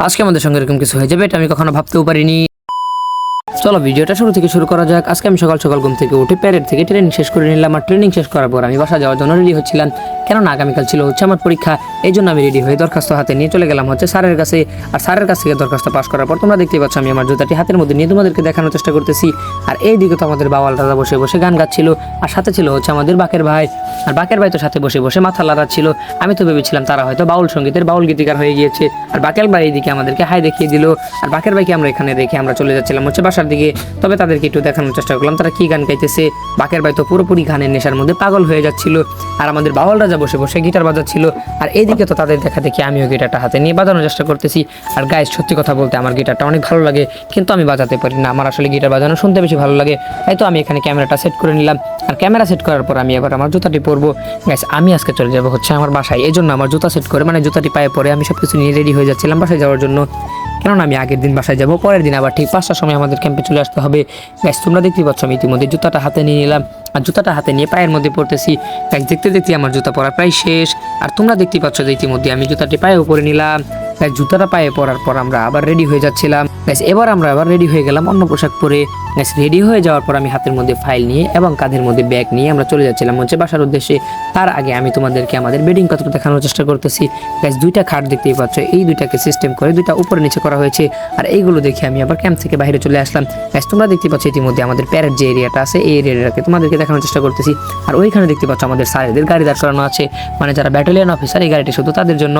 আজকে আমাদের সঙ্গে এরকম কিছু হয়ে যাবে এটা আমি কখনো ভাবতেও পারিনি। চলো ভিডিওটা শুরু থেকে শুরু করা যাক। আজকে আমি সকাল সকাল ঘুম থেকে উঠে প্যারেড থেকে ট্রেনিং শেষ করে নিলাম আর ট্রেনিং শেষ করার পর আমি বাসা যাওয়ার জন্য রেডি হচ্ছিলাম। কেননা আগামীকাল ছিল হচ্ছে আমার পরীক্ষা, এই জন্য আমি রেডি হয়ে দরখাস্ত হাতে নিয়ে চলে গেলাম হচ্ছে স্যারের কাছে। আর স্যারের কাছ থেকে দরখাস্ত পাস করার পর তোমরা দেখতে পাচ্ছ আমি আমার জুতাটি হাতের মধ্যে নিয়ে তোমাদেরকে দেখানোর চেষ্টা করতেছি। আর এই দিকে তো আমাদের বাওয়াল দাদা বসে বসে গান গাচ্ছিল, আর সাথে ছিল হচ্ছে আমাদের বাকের ভাই। আর বাকের ভাই তো সাথে বসে বসে মাথা লাড়াচ্ছিল আমি তো ভেবেছিলাম তারা হয়তো বাউল সঙ্গীতের বাউল গীতিকার হয়ে গিয়েছে। আর বাকের ভাই এইদিকে আমাদেরকে হাই দেখিয়ে দিল। আর বাকের ভাইকে আমরা এখানে রেখে আমরা চলে যাচ্ছিলাম হচ্ছে বাসার তবে তাদেরকে একটু দেখানোর চেষ্টা করলাম। তারা কি গান গাইতেছে? বাকের ভাই তো পুরোপুরি গানের নেশার মধ্যে পাগল হয়ে যাচ্ছিল। আর আমাদের বাউল রাজা বসে বসে গিটার বাজাচ্ছিল। আর এইদিকে তো তাদের দেখা দেখি আমিও গিটারটা হাতে নিয়ে বাজানোর চেষ্টা করতেছি। আর গায়ে সত্যি কথা বলতে আমার গিটারটা অনেক ভালো লাগে, কিন্তু আমি বাজাতে পারি না। আমার আসলে গিটার বাজানো শুনতে বেশি ভালো লাগে। তাই তো আমি এখানে ক্যামেরাটা সেট করে নিলাম। আর ক্যামেরা সেট করার পর আমি এবার আমার জুতাটি পরবো। গ্যাস আমি আজকে চলে যাব হচ্ছে আমার বাসায়। এই জন্য আমার জুতা সেট করে মানে জুতাটি পায়ে পরে আমি সব কিছু নিয়ে রেডি হয়ে যাচ্ছিলাম বাসায় যাওয়ার জন্য। কেননা আমি আগের দিন বাসায় যাব, পরের দিন আবার ঠিক পাঁচটার সময় আমাদের ক্যাম্পে চলে আসতে হবে। গ্যাস তোমরা দেখতে পাচ্ছ, আমি ইতিমধ্যে জুতাটা হাতে নিয়ে নিলাম। আর জুতাটা হাতে নিয়ে পায়ের মধ্যে পড়তেছি। গ্যাস দেখতে দেখতে আমার জুতা পরা প্রায় শেষ। আর তোমরা দেখতে পাচ্ছ যে ইতিমধ্যে আমি জুতাটি পায়ে উপরে নিলাম। গাছ জুতাটা পায়ে পরার পর আমরা আবার রেডি হয়ে যাচ্ছিলাম। গ্যাস এবার আমরা আবার রেডি হয়ে গেলাম অন্য পোশাক পরে। গ্যাস রেডি হয়ে যাওয়ার পর আমি হাতের মধ্যে ফাইল নিয়ে এবং কাঁধের মধ্যে ব্যাগ নিয়ে আমরা চলে যাচ্ছিলাম হচ্ছে বাসার উদ্দেশ্যে। তার আগে আমি তোমাদেরকে আমাদের বেডিং পাত্র দেখানোর চেষ্টা করতেছি। গ্যাস দুইটা খাট দেখতেই পাচ্ছ, এই দুইটাকে সিস্টেম করে দুইটা উপরে নিচে করা হয়েছে। আর এইগুলো দেখে আমি আবার ক্যাম্প থেকে বাইরে চলে আসলাম। গ্যাস তোমরা দেখতে পাচ্ছ ইতিমধ্যে আমাদের প্যারেড যে এরিয়াটা আছে, এই এরিয়াটাকে তোমাদেরকে দেখানোর চেষ্টা করতেছি। আর ওইখানে দেখতে পাচ্ছ আমাদের স্যারেদের গাড়ি দাঁড় করানো আছে। মানে যারা ব্যাটালিয়ন অফিসার এই গাড়িটি শুধু তাদের জন্য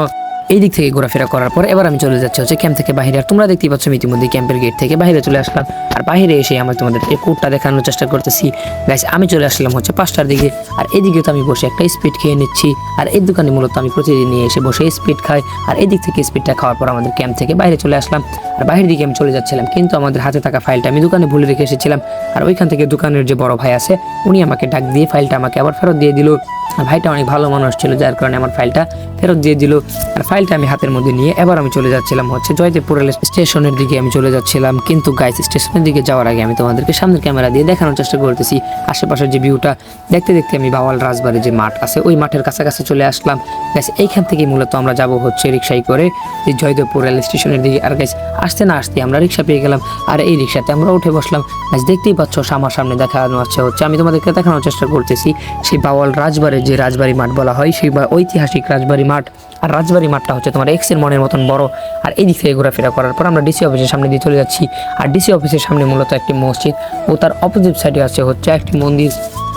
এই দিক থেকে ঘোরাফেরা করার পর এবার আমি চলে যাচ্ছি হচ্ছে ক্যাম্প থেকে বাইরে। আর তোমরা দেখতেই পাচ্ছ ইতিমধ্যে ক্যাম্পের গেট থেকে বাইরে চলে আসলাম। আর বাইরে এসে আমি তোমাদেরকে কোডটা দেখানোর চেষ্টা করতেছি। গাইস আমি চলে আসলাম হচ্ছে পাঁচটার দিকে। আর এদিকে তো আমি বসে একটা স্পিড খেয়ে নিচ্ছি। আর এই দোকানে মূলত আমি প্রতিদিন নিয়ে এসে বসে স্পিড খাই। আর এদিক থেকে স্পিডটা খাওয়ার পর আমাদের ক্যাম্প থেকে বাইরে চলে আসলাম। আর বাইরের দিকে আমি চলে যাচ্ছিলাম। কিন্তু আমাদের হাতে থাকা ফাইলটা আমি দোকানে ভুলে রেখে এসেছিলাম। আর ওইখান থেকে দোকানের যে বড় ভাই আছে, উনি আমাকে ডাক দিয়ে ফাইলটা আমাকে আবার ফেরত দিয়ে দিল। আর ভাইটা অনেক ভালো মানুষ ছিল, যার কারণে আমার ফাইলটা ফেরত দিয়ে দিল। আর ফাইলটা আমি হাতের মধ্যে নিয়ে এবার আমি চলে যাচ্ছিলাম হচ্ছে জয়দেবপুর রেল স্টেশনের দিকে আমি চলে যাচ্ছিলাম। কিন্তু গাইস স্টেশনের দিকে যাওয়ার আগে আমি তোমাদেরকে সামনের ক্যামেরা দিয়ে দেখানোর চেষ্টা করতেছি। আশেপাশের যে ভিউটা দেখতে দেখতে আমি বাওয়াল রাজবাড়ির যে মাঠ আছে, ওই মাঠের কাছাকাছি চলে আসলাম। গাইস এইখান থেকে মূলত আমরা যাব হচ্ছে রিক্সায় করে যে জয়দেবপুর রেল স্টেশনের দিকে। আর গাইস আসতে না আসতে আমরা রিক্সা পেয়ে গেলাম। আর এই রিক্সাতে আমরা উঠে বসলাম। গাইস দেখতেই পাচ্ছ আমার সামনে দেখানো আছে হচ্ছে, আমি তোমাদেরকে দেখানোর চেষ্টা করতেছি। সেই বাওয়াল রাজবাড়ির যে রাজবাড়ি মাঠ বলা হয়, সেই ঐতিহাসিক রাজবাড়ি মাঠ। আর রাজবাড়ি মাঠটা হচ্ছে তোমার এক্সের মনের মতন বড়। আর এই দিক থেকে ঘোরাফেরা করার পর আমরা ডিসি অফিসের সামনে দিয়ে চলে যাচ্ছি। আর ডিসি অফিসের সামনে মূলত একটি মসজিদ ও তার অপোজিট সাইডে আছে হচ্ছে একটি মন্দির।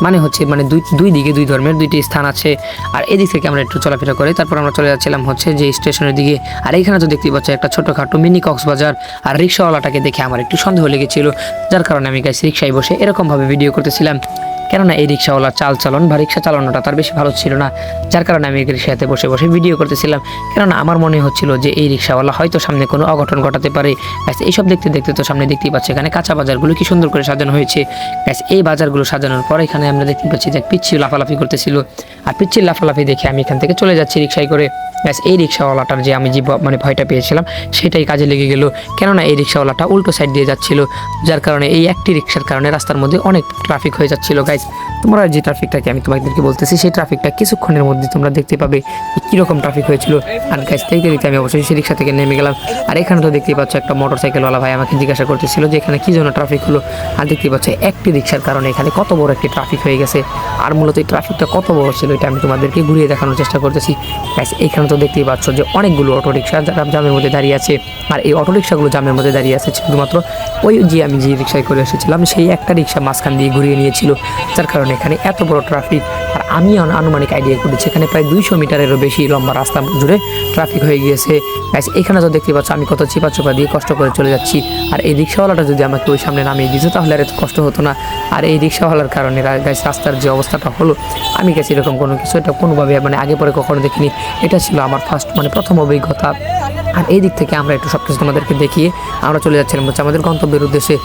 মানে হচ্ছে মানে দুই দুই দিকে দুই ধর্মের দুইটি স্থান আছে। আর এদিক থেকে আমরা একটু চলাফেরা করি। তারপর আমরা চলে যাচ্ছিলাম হচ্ছে যে স্টেশনের দিকে। আর এখানে তো দেখতে পাচ্ছি একটা ছোটোখাটো মিনি কক্সবাজার। আর রিক্সাওয়ালাটাকে দেখে আমার একটু সন্দেহ লেগেছিল। যার কারণে আমি গাইছি রিক্সায় বসে এরকমভাবে ভিডিও করতেছিলাম। কেননা এই রিক্সাওয়ালার চাল চালন বা রিক্সা চালানোটা তার বেশি ভালো ছিল না, যার কারণে আমি রিক্সাতে বসে বসে ভিডিও করতেছিলাম। কেননা আমার মনে হচ্ছিল যে এই রিক্সাওয়ালা হয়তো সামনে কোনো অঘটন ঘটাতে পারে। ব্যাস এইসব দেখতে দেখতে তো সামনে দেখতেই পাচ্ছি, এখানে কাঁচা বাজারগুলো কি সুন্দর করে সাজানো হয়েছে। ব্যাস এই বাজারগুলো সাজানোর পর এখানে আমরা দেখতে পাচ্ছি যে পিচ্ছি লাফালাফি করতেছিল। আর পিচ্ছির লাফালাফি দেখে আমি এখান থেকে চলে যাচ্ছি রিক্সায় করে। ব্যাস এই রিক্সাওয়ালাটার যে আমি যে মানে ভয়টা পেয়েছিলাম, সেটাই কাজে লেগে গেল। কেননা এই রিক্সাওয়ালাটা উল্টো সাইড দিয়ে যাচ্ছিল, যার কারণে এই একটি রিক্সার কারণে রাস্তার মধ্যে অনেক ট্রাফিক হয়ে যাচ্ছিল গাইজ তোমরা যে ট্রাফিকটাকে আমি তোমাদেরকে বলতেছি, সেই ট্রাফিকটা কিছুক্ষণের মধ্যে তোমরা দেখতে পাবে কীরকম ট্রাফিক হয়েছিল। আর গাইজ দেখতে দেখতে আমি অবশ্যই সেই রিক্সা থেকে নেমে গেলাম। আর এখানে তো দেখতেই পাচ্ছ একটা মোটর সাইকেলওয়ালা ভাই আমাকে জিজ্ঞাসা করতেছিল যে এখানে কী জন্য ট্রাফিক হলো। আর দেখতেই পাচ্ছ একটি রিক্সার কারণে এখানে কত বড় একটি ট্রাফিক হয়ে গেছে। আর মূলত এই ট্রাফিকটা কত বড় ছিল, এটা আমি তোমাদেরকে ঘুরিয়ে দেখানোর চেষ্টা করতেছি। গাইজ এখানে তো দেখতেই পাচ্ছ যে অনেকগুলো অটো রিক্সা যারা জামের মধ্যে দাঁড়িয়ে আছে, আর এই অটো রিক্সাগুলো জামের মধ্যে দাঁড়িয়ে আছে, শুধুমাত্র ওই যে আমি যে রিক্সায় করে এসেছিলাম, সেই একটা রিক্সা মাঝখান দিয়ে ঘুরিয়ে নিয়েছিল। যার কারণে এখানে এত বড় ট্রাফিক আর আমি আনুমানিক আইডিয়া করেছি, এখানে প্রায় দুইশো মিটারেরও বেশি লম্বা রাস্তা জুড়ে ট্রাফিক হয়ে গিয়েছে। এখানে তো দেখতে পাচ্ছ, আমি কত চিপা চোপা দিয়ে কষ্ট করে চলে যাচ্ছি। আর এই রিক্সাওয়ালাটা যদি আমাকে ওই সামনে নামিয়ে দিত, তাহলে আর এত কষ্ট হতো না। আর এই রিক্সাওয়ালার কারণে গাইস রাস্তার যে অবস্থাটা হলো, আমি গেছি এরকম কোনো কিছু, এটা কোনোভাবে মানে আগে পরে কখনো দেখিনি। এটা ছিল আমার ফার্স্ট মানে প্রথম অভিজ্ঞতা। আর এই দিক থেকে আমরা একটু সব কিছু তোমাদেরকে দেখিয়ে আমরা চলে যাচ্ছিলাম হচ্ছে আমাদের গন্তব্যের উদ্দেশ্যে।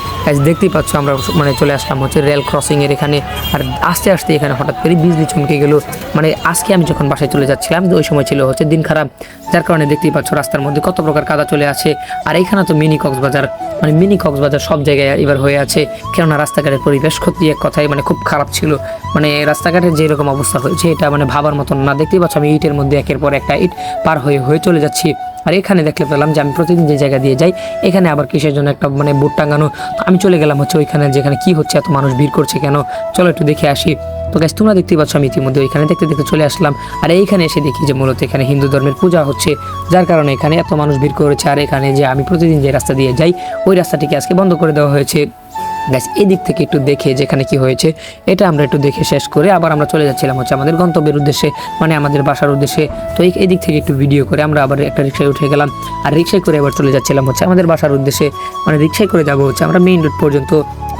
দেখতেই পাচ্ছ আমরা মানে চলে আসলাম হচ্ছে রেল ক্রসিংয়ের এখানে। আর আস্তে আস্তে এখানে হঠাৎ করে বিজলি চমকে গেল। মানে আজকে আমি যখন বাসায় চলে যাচ্ছিলাম ওই সময় ছিল হচ্ছে দিন খারাপ। যার কারণে দেখতেই পাচ্ছ রাস্তার মধ্যে কত প্রকার কাদা চলে আছে। আর এইখানে তো মিনি কক্সবাজার মানে মিনি কক্সবাজার সব জায়গায় এবার হয়ে আছে। কেননা রাস্তাঘাটের পরিবেশ ক্ষতি এক কথাই মানে খুব খারাপ ছিল। মানে রাস্তাঘাটের যেরকম অবস্থা হয়েছে, এটা মানে ভাবার মতন না। দেখতেই পাচ্ছ আমি ইটের মধ্যে একের পর একটা ইট পার হয়ে হয়ে চলে যাচ্ছি। আর এখানে দেখতে পেলাম যে আমি প্রতিদিন যে জায়গা দিয়ে যাই, এখানে আবার কিসের জন্য একটা মানে বোর্ড টাঙানো? আমি চলে গেলাম হচ্ছে ওইখানে যেখানে কি হচ্ছে, এত মানুষ ভিড় করছে কেন? চলো একটু দেখে আসি। তো গাছ তোমরা দেখতে পাচ্ছ আমি ইতিমধ্যে ওইখানে দেখতে দেখতে চলে আসলাম। আর এইখানে এসে দেখি যে মূলত এখানে হিন্দু ধর্মের পূজা হচ্ছে, যার কারণে এখানে এত মানুষ ভিড় করেছে। আর এখানে যে আমি প্রতিদিন যে রাস্তা দিয়ে যাই, ওই রাস্তাটিকে আজকে বন্ধ করে দেওয়া হয়েছে। গ্যাস এদিক থেকে একটু দেখে যেখানে কি হয়েছে, এটা আমরা একটু দেখে শেষ করে আবার আমরা চলে যাচ্ছিলাম হচ্ছে আমাদের গন্তব্যের উদ্দেশ্যে মানে আমাদের বাসার উদ্দেশ্যে। তো এই এদিক থেকে একটু ভিডিও করে আমরা আবার একটা রিক্সায় উঠে গেলাম আর রিক্সায় করে আবার চলে যাচ্ছিলাম হচ্ছে আমাদের বাসার উদ্দেশ্যে। মানে রিক্সায় করে যাব হচ্ছে আমরা মেইন রোড পর্যন্ত।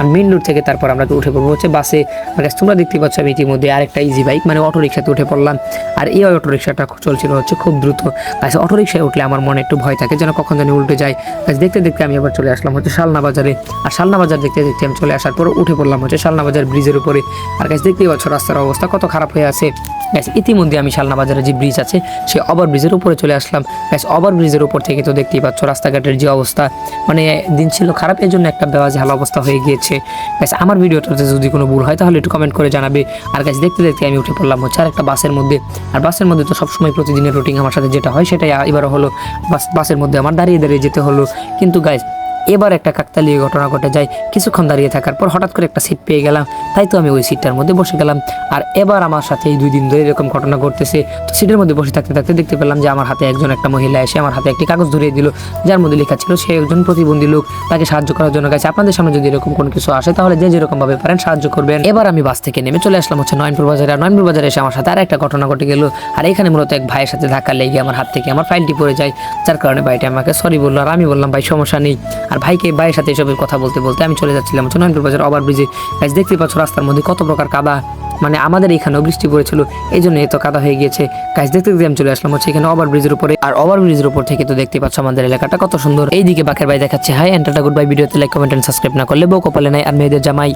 আর মেইন রোড থেকে তারপর আমরা উঠে পড়ব হচ্ছে বাসে guys, তোমরা দেখতে পাচ্ছ আমি ইতিমধ্যে আরেকটা ইজি বাইক মানে অটো রিক্সাতে উঠে পড়লাম। আর এই অটো রিক্সাটা চলছিল হচ্ছে খুব দ্রুত। গাছ অটো রিক্সায় উঠলে আমার মনে একটু ভয় থাকে যেন কখন জানি উল্টে যায়। গাছ দেখতে দেখতে আমি আবার চলে আসলাম হচ্ছে শালনা বাজারে। আর শালনা বাজার দেখতে দেখতে আমি চলে আসার পর উঠে পড়লাম হচ্ছে শালনা বাজার ব্রিজের উপরে। আর গাছ দেখতেই পাচ্ছ রাস্তার অবস্থা কত খারাপ হয়ে আছে। গ্যাস ইতিমধ্যে আমি শালনা বাজারে যে ব্রিজ আছে সে ওভার ব্রিজের উপরে চলে আসলাম। গ্যাস ওভার ব্রিজের উপর থেকে তো দেখতেই পাচ্ছ রাস্তাঘাটের যে অবস্থা। মানে দিন ছিল খারাপ এর জন্য একটা বেওয়াজ হাল অবস্থা হয়ে গিয়েছে। গ্যাস আমার ভিডিওটাতে যদি কোনো ভুল হয়, তাহলে একটু কমেন্ট করে জানাবে। আর গাছ দেখতে দেখতে আমি উঠে পড়লাম হচ্ছে আর একটা বাসের মধ্যে। আর বাসের মধ্যে তো সবসময় প্রতিদিনের রুটিন আমার সাথে যেটা হয়, সেটাই এবারও হলো বাস, বাসের মধ্যে আমার দাঁড়িয়ে দাঁড়িয়ে যেতে হলো। কিন্তু গাইজ এবার একটা কাকতালীয় ঘটনা ঘটে যায়। কিছুক্ষণ দাঁড়িয়ে থাকার পর হঠাৎ করে একটা সিট পেয়ে গেলাম। তাই তো আমি ওই সিটটার মধ্যে বসে গেলাম। আর এবার আমার সাথে এই দুই দিন ধরে এরকম ঘটনা ঘটতেছে। তো সিটের মধ্যে বসে থাকতে থাকতে দেখতে পেলাম যে আমার হাতে একজন একটা মহিলা এসে আমার হাতে একটি কাগজ ধরিয়ে দিল। যার মধ্যে লেখা ছিল, সে একজন প্রতিবন্ধী লোক। তাকে সাহায্য করার জন্য গেছে। আপনাদের সামনে যদি এরকম কোনো কিছু আসে, তাহলে যে যেরকম ভাবে পারেন সাহায্য করবেন। এবার আমি বাস থেকে নেমে চলে আসলাম হচ্ছে নয়নপুর বাজারে। আর নয়নপুর বাজারে এসে আমার সাথে আর একটা ঘটনা ঘটে গেল। আর এখানে মূলত এক ভাইয়ের সাথে ধাক্কা লেগে আমার হাত থেকে আমার ফাইলটি পড়ে যায়। যার কারণে ভাইটা আমাকে সরি বলল। আর আমি বললাম, ভাই, সমস্যা নেই। আর ভাইকে ভাইয়ের সাথে এসবের কথা বলতে বলতে আমি চলে যাচ্ছিলাম হচ্ছে বাজার ওভার ব্রিজে গাইজ দেখতে পাচ্ছ রাস্তার মধ্যে কত প্রকার কাদা। মানে আমাদের এখানেও বৃষ্টি পড়েছিল এই জন্য এত কাদা হয়ে গিয়েছে। গাছ দেখতে দেখতে আমি চলে আসলাম হচ্ছে এখানে ওভার ব্রিজের উপরে। আর ওভার ব্রিজের উপর থেকে তো দেখতে পাচ্ছ আমাদের এলাকাটা কত সুন্দর। এইদিকে বাকের ভাই দেখাচ্ছে। হাই, এন্টারটা গুড বাই। ভিডিওতে লাইক কমেন্ট অ্যান্ড সাবস্ক্রাইব না করলে বউ কপালে নাই আর মেয়েদের জামাই।